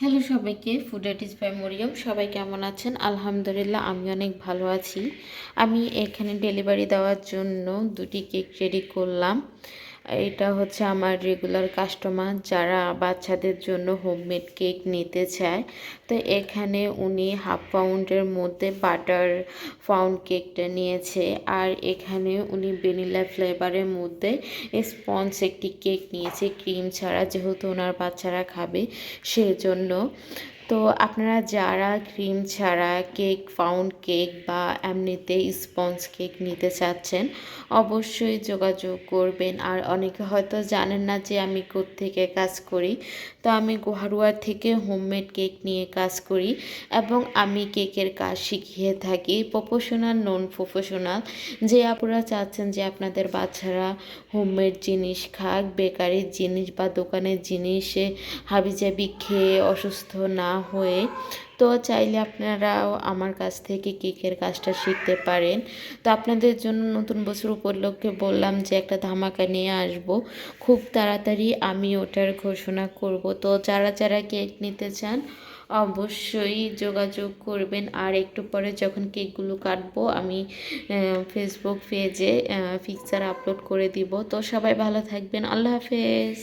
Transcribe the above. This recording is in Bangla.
হ্যালো সবাইকে ফুড আর্টিস বাই মরিয়ম সবাই কেমন আছেন? আলহামদুলিল্লাহ, আমি অনেক ভালো আছি। আমি এখানে ডেলিভারি দেওয়ার জন্য দুটি কেক রেডি করলাম। এটা হচ্ছে আমার রেগুলার কাস্টমার যারা বাচ্চাদের জন্য হোমমেড কেক নিতে চায়। তো এখানে উনি হাফ পাউন্ডের মধ্যে বাটার ফাউন্ড কেকটা নিয়েছে আর এখানে উনি ভ্যানিলা ফ্লেভারের মধ্যে স্পঞ্জ একটি কেক নিয়েছে। ক্রিম ছাড়া যেহেতু ওনার বাচ্চারা খাবে, সেজন্য তো আপনারা যারা ক্রিম ছাড়া কেক, ফাউন্ড কেক বা এমনিতে স্পঞ্জ কেক নিতে চাচ্ছেন, অবশ্যই যোগাযোগ করবেন। আর অনেকে হয়তো জানেন না যে আমি থেকে কাজ করি। তো আমি গোহারুয়া থেকে হোমমেড কেক নিয়ে কাজ করি এবং আমি কেকের কাজ শিখিয়ে থাকি। Professional, non professional. যে আপনারা চাচ্ছেন যে আপনাদের বাচ্চারা হোমমেড জিনিস খাক, বেকারির জিনিস বা দোকানের জিনিসে হাবিজাবি খেয়ে অসুস্থ না হয়ে। তো চাইলে আপনারাও আমার কাছ থেকে কেকের কাজটা শিখতে পারেন। তো আপনাদের জন্য নতুন বছর উপলক্ষে বললাম যে একটা ধামাকা নিয়ে আসব। খুব তাড়াতাড়ি আমি ওটার ঘোষণা করব। তো যারা যারা কেক নিতে চান, অবশ্যই যোগাযোগ করবেন। আর একটু পরে যখন কেকগুলো কাটবো, আমি ফেসবুক পেজে পিকচার আপলোড করে দিব। তো সবাই ভালো থাকবেন। আল্লাহ হাফেজ।